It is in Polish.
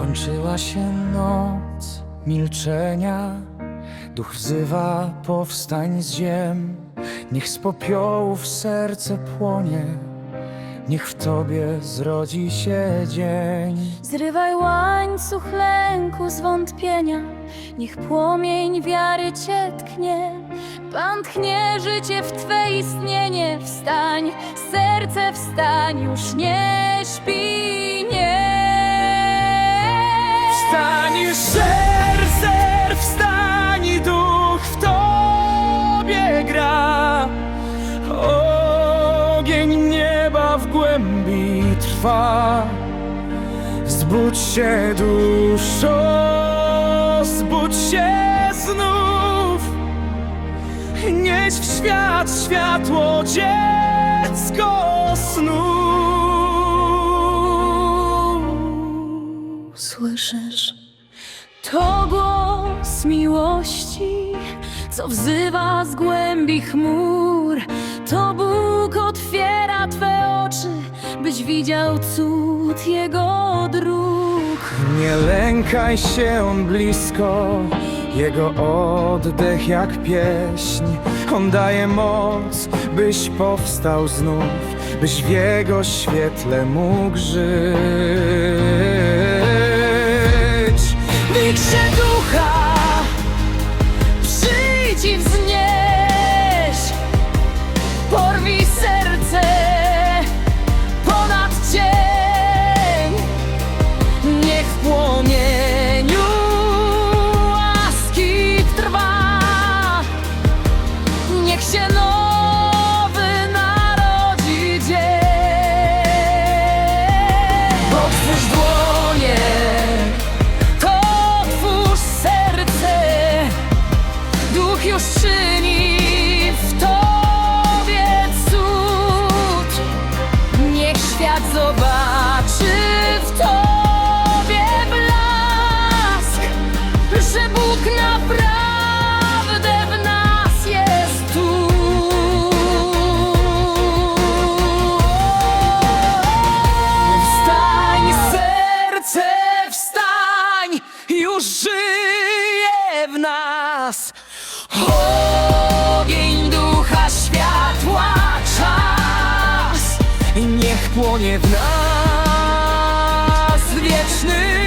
Skończyła się noc milczenia. Duch wzywa powstań z ziem. Niech z popiołów serce płonie. Niech w tobie zrodzi się dzień. Zrywaj łańcuch lęku, zwątpienia, niech płomień wiary cię tknie. Pan tchnie życie w Twe istnienie, wstań, serce wstań, już nie śpi, Serce, wstań, duch w tobie gra. Ogień nieba w głębi trwa. Zbudź się duszo, zbudź się znów. Nieś w świat światło dziecko snu. Słyszysz? To głos miłości, co wzywa z głębi chmur. To Bóg otwiera Twe oczy, byś widział cud Jego dróg. Nie lękaj się, on blisko, jego oddech jak pieśń. On daje moc, byś powstał znów, byś w jego świetle mógł żyć. Porwij serce Ogień ducha światła, czas. Niech płonie w nas wieczny